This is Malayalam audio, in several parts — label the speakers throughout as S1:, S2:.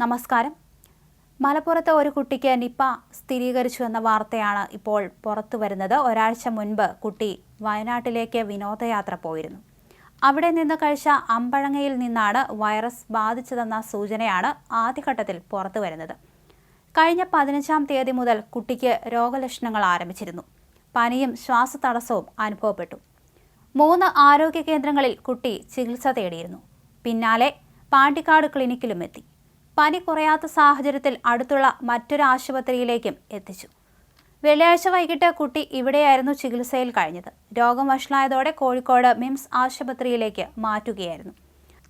S1: നമസ്കാരം. മലപ്പുറത്ത് ഒരു കുട്ടിക്ക് നിപ്പ സ്ഥിരീകരിച്ചു എന്ന വാർത്തയാണ് ഇപ്പോൾ പുറത്തു വരുന്നത്. ഒരാഴ്ച മുൻപ് കുട്ടി വയനാട്ടിലേക്ക് വിനോദയാത്ര പോയിരുന്നു. അവിടെ നിന്ന് കഴിച്ച അമ്പഴങ്ങയിൽ നിന്നാണ് വൈറസ് ബാധിച്ചതെന്ന സൂചനയാണ് ആദ്യഘട്ടത്തിൽ പുറത്തു വരുന്നത്. കഴിഞ്ഞ പതിനഞ്ചാം തീയതി മുതൽ കുട്ടിക്ക് രോഗലക്ഷണങ്ങൾ ആരംഭിച്ചിരുന്നു. പനിയും ശ്വാസതടസ്സവും അനുഭവപ്പെട്ടു. മൂന്ന് ആരോഗ്യ കേന്ദ്രങ്ങളിൽ കുട്ടി ചികിത്സ തേടിയിരുന്നു. പിന്നാലെ പാണ്ടിക്കാട് ക്ലിനിക്കിലും എത്തി. പനി കുറയാത്ത സാഹചര്യത്തിൽ അടുത്തുള്ള മറ്റൊരു ആശുപത്രിയിലേക്കും എത്തിച്ചു. വെള്ളിയാഴ്ച വൈകിട്ട് കുട്ടി ഇവിടെയായിരുന്നു ചികിത്സയിൽ കഴിഞ്ഞത്. രോഗം വഷളായതോടെ കോഴിക്കോട് മിംസ് ആശുപത്രിയിലേക്ക് മാറ്റുകയായിരുന്നു.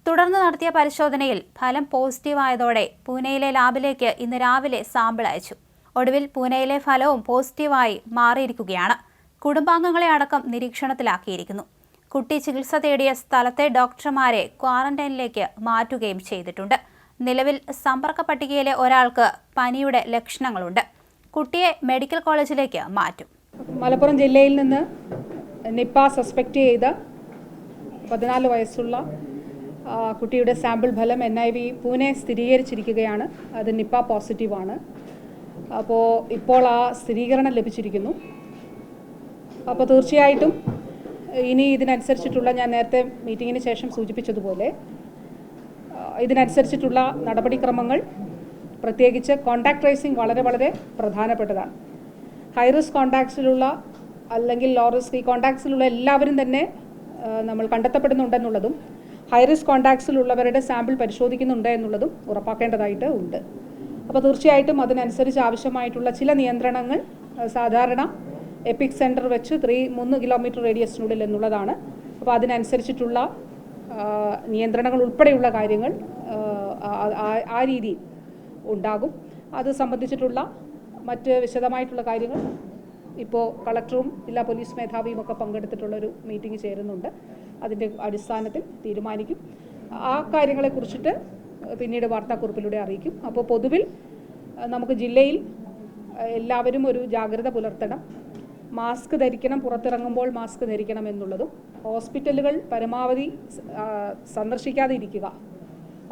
S1: തുടർന്ന് നടത്തിയ പരിശോധനയിൽ ഫലം പോസിറ്റീവായതോടെ പൂനെയിലെ ലാബിലേക്ക് ഇന്ന് രാവിലെ സാമ്പിൾ അയച്ചു. ഒടുവിൽ പൂനെയിലെ ഫലവും പോസിറ്റീവായി മാറിയിരിക്കുകയാണ്. കുടുംബാംഗങ്ങളെ അടക്കം നിരീക്ഷണത്തിലാക്കിയിരിക്കുന്നു. കുട്ടി ചികിത്സ തേടിയ സ്ഥലത്തെ ഡോക്ടർമാരെ ക്വാറന്റൈനിലേക്ക് മാറ്റുകയും ചെയ്തിട്ടുണ്ട്. നിലവിൽ സമ്പർക്ക പട്ടികയിലെ ഒരാൾക്ക് പനിയുടെ ലക്ഷണങ്ങളുണ്ട്. കുട്ടിയെ മെഡിക്കൽ കോളേജിലേക്ക് മാറ്റും.
S2: മലപ്പുറം ജില്ലയിൽ നിന്ന് നിപ്പ സസ്പെക്റ്റ് ചെയ്ത പതിനാല് വയസ്സുള്ള കുട്ടിയുടെ സാമ്പിൾ ഫലം എൻ ഐ വി പൂനെ സ്ഥിരീകരിച്ചിരിക്കുകയാണ്. അത് നിപ്പ പോസിറ്റീവാണ് അപ്പോൾ ഇപ്പോൾ ആ സ്ഥിരീകരണം ലഭിച്ചിരിക്കുന്നു. അപ്പോൾ തീർച്ചയായിട്ടും ഇനി ഇതിനനുസരിച്ചിട്ടുള്ള ഞാൻ നേരത്തെ മീറ്റിങ്ങിന് ശേഷം സൂചിപ്പിച്ചതുപോലെ ഇതിനനുസരിച്ചിട്ടുള്ള നടപടിക്രമങ്ങൾ പ്രത്യേകിച്ച് കോണ്ടാക്ട് ട്രേസിംഗ് വളരെ വളരെ പ്രധാനപ്പെട്ടതാണ്. ഹൈ റിസ്ക് കോണ്ടാക്ട്സിലുള്ള അല്ലെങ്കിൽ ലോ റിസ്ക് ഈ കോണ്ടാക്ട്സിലുള്ള എല്ലാവരും തന്നെ നമ്മൾ കണ്ടെത്തപ്പെടുന്നുണ്ടെന്നുള്ളതും ഹൈ റിസ്ക് കോണ്ടാക്ട്സിലുള്ളവരുടെ സാമ്പിൾ പരിശോധിക്കുന്നുണ്ട് എന്നുള്ളതും ഉറപ്പാക്കേണ്ടതായിട്ട് ഉണ്ട്. അപ്പോൾ തീർച്ചയായിട്ടും അതിനനുസരിച്ച് ആവശ്യമായിട്ടുള്ള ചില നിയന്ത്രണങ്ങൾ സാധാരണ എപ്പിക് സെന്റർ വെച്ച് ത്രീ മൂന്ന് കിലോമീറ്റർ റേഡിയസിനുള്ളിൽ എന്നുള്ളതാണ്. അപ്പോൾ അതിനനുസരിച്ചിട്ടുള്ള നിയന്ത്രണങ്ങൾ ഉൾപ്പെടെയുള്ള കാര്യങ്ങൾ ആ, രീതിയിൽ ഉണ്ടാകും. അത് സംബന്ധിച്ചിട്ടുള്ള മറ്റ് വിശദമായിട്ടുള്ള കാര്യങ്ങൾ ഇപ്പോൾ കളക്ടറും ജില്ലാ പോലീസ് മേധാവിയും ഒക്കെ പങ്കെടുത്തിട്ടുള്ളൊരു മീറ്റിംഗ് ചേരുന്നുണ്ട്. അതിന്റെ അടിസ്ഥാനത്തിൽ തീരുമാനിക്കും. ആ കാര്യങ്ങളെക്കുറിച്ചിട്ട് പിന്നീട് വാർത്താക്കുറിപ്പിലൂടെ അറിയിക്കും. അപ്പോൾ പൊതുവിൽ നമുക്ക് ജില്ലയിൽ എല്ലാവരും ഒരു ജാഗ്രത പുലർത്തണം. മാസ്ക് ധരിക്കണം പുറത്തിറങ്ങുമ്പോൾ മാസ്ക് ധരിക്കണം എന്നുള്ളതും ഹോസ്പിറ്റലുകൾ പരമാവധി സന്ദർശിക്കാതെ ഇരിക്കുക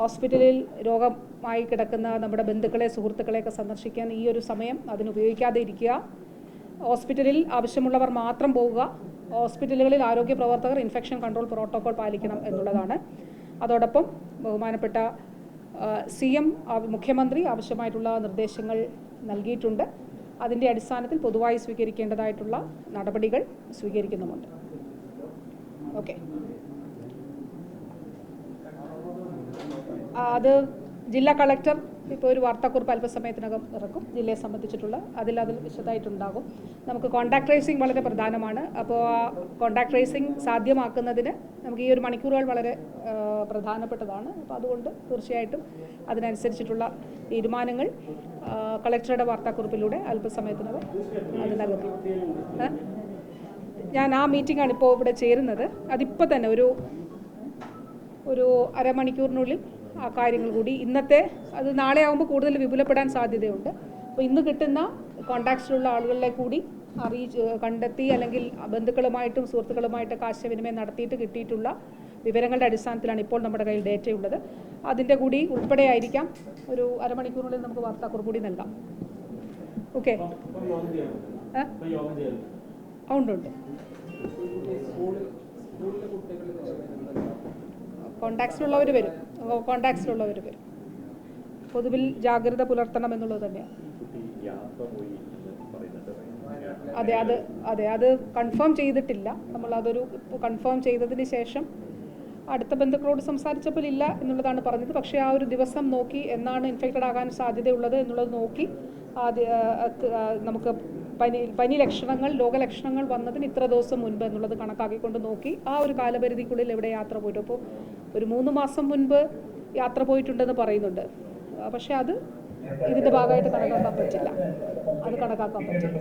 S2: ഹോസ്പിറ്റലിൽ രോഗമായി കിടക്കുന്ന നമ്മുടെ ബന്ധുക്കളെ സുഹൃത്തുക്കളെയൊക്കെ സന്ദർശിക്കാൻ ഈ ഒരു സമയം അതിനുപയോഗിക്കാതെ ഇരിക്കുക ഹോസ്പിറ്റലിൽ ആവശ്യമുള്ളവർ മാത്രം പോവുക. ഹോസ്പിറ്റലുകളിൽ ആരോഗ്യ പ്രവർത്തകർ ഇൻഫെക്ഷൻ കൺട്രോൾ പ്രോട്ടോകോൾ പാലിക്കണം എന്നുള്ളതാണ്. അതോടൊപ്പം ബഹുമാനപ്പെട്ട സി എം മുഖ്യമന്ത്രി ആവശ്യമായിട്ടുള്ള നിർദ്ദേശങ്ങൾ നൽകിയിട്ടുണ്ട്. അതിന്റെ അടിസ്ഥാനത്തിൽ പൊതുവായി സ്വീകരിക്കേണ്ടതായിട്ടുള്ള നടപടികൾ സ്വീകരിക്കുന്നുമുണ്ട്. ഓക്കെ അത് ജില്ലാ കളക്ടർ ഇപ്പോൾ ഒരു വാർത്താക്കുറിപ്പ് അല്പസമയത്തിനകം ഇറക്കും. ജില്ലയെ സംബന്ധിച്ചിട്ടുള്ള അതിൽ അതിൽ വിശദമായിട്ടുണ്ടാകും. നമുക്ക് കോൺടാക്ട് ട്രേസിംഗ് വളരെ പ്രധാനമാണ്. അപ്പോൾ ആ കോൺടാക്ട് ട്രേസിംഗ് സാധ്യമാക്കുന്നതിന് നമുക്ക് ഈ ഒരു മണിക്കൂറുകൾ വളരെ പ്രധാനപ്പെട്ടതാണ്. അപ്പോൾ അതുകൊണ്ട് തീർച്ചയായിട്ടും അതിനനുസരിച്ചിട്ടുള്ള തീരുമാനങ്ങൾ കളക്ടറുടെ വാർത്താക്കുറിപ്പിലൂടെ അല്പസമയത്തിനകം അത് നൽകും ഞാൻ ആ മീറ്റിംഗാണ് ഇപ്പോൾ ഇവിടെ ചേരുന്നത്. അതിപ്പോൾ തന്നെ ഒരു ഒരു അരമണിക്കൂറിനുള്ളിൽ ആ കാര്യങ്ങൾ കൂടി. ഇന്നത്തെ അത് നാളെ ആകുമ്പോൾ കൂടുതൽ വിപുലപ്പെടാൻ സാധ്യതയുണ്ട്. അപ്പോൾ ഇന്ന് കിട്ടുന്ന കോണ്ടാക്ട്സിലുള്ള ആളുകളിലെ കൂടി അറിയിച്ച് കണ്ടെത്തി അല്ലെങ്കിൽ ബന്ധുക്കളുമായിട്ടും സുഹൃത്തുക്കളുമായിട്ടൊക്കെ ആശയവിനിമയം നടത്തിയിട്ട് കിട്ടിയിട്ടുള്ള വിവരങ്ങളുടെ അടിസ്ഥാനത്തിലാണ് ഇപ്പോൾ നമ്മുടെ കയ്യിൽ ഡേറ്റയുള്ളത് അതിന്റെ കൂടി ഉൾപ്പെടെ ആയിരിക്കാം. ഒരു അരമണിക്കൂറിനുള്ളിൽ നമുക്ക് വാർത്താക്കുറിപ്പ് കൂടി നൽകാം. ഓക്കെ ഉണ്ട് ഉണ്ട്. കോണ്ടാക്ട്സിലുള്ളവർ വരും. കോണ്ടാക്ട്സിലുള്ളവർ വരും. പൊതുവിൽ ജാഗ്രത പുലർത്തണം എന്നുള്ളത് തന്നെയാണ് അതെ അത് അതെ അത് കൺഫേം ചെയ്തിട്ടില്ല. നമ്മൾ അതൊരു കൺഫേം ചെയ്തതിന് ശേഷം അടുത്ത ബന്ധുക്കളോട് സംസാരിച്ചപ്പോൾ ഇല്ല എന്നുള്ളതാണ് പറഞ്ഞത്. പക്ഷേ ആ ഒരു ദിവസം നോക്കി എന്നാണ് ഇൻഫെക്റ്റഡ് ആകാൻ സാധ്യതയുള്ളത് എന്നുള്ളത് നോക്കി ആദ്യ നമുക്ക് പനി പനി ലക്ഷണങ്ങൾ രോഗലക്ഷണങ്ങൾ വന്നതിന് ഇത്ര ദിവസം മുൻപ് എന്നുള്ളത് കണക്കാക്കിക്കൊണ്ട് നോക്കി ആ ഒരു കാലപരിധിക്കുള്ളിൽ എവിടെ യാത്ര പോയിട്ടു. അപ്പോൾ ഒരു മൂന്ന് മാസം മുൻപ് യാത്ര പോയിട്ടുണ്ടെന്ന് പറയുന്നുണ്ട്. പക്ഷെ അത് ഇതിന്റെ ഭാഗമായിട്ട് കണക്കാക്കാൻ പറ്റില്ല. അത് കണക്കാക്കാൻ പറ്റില്ല.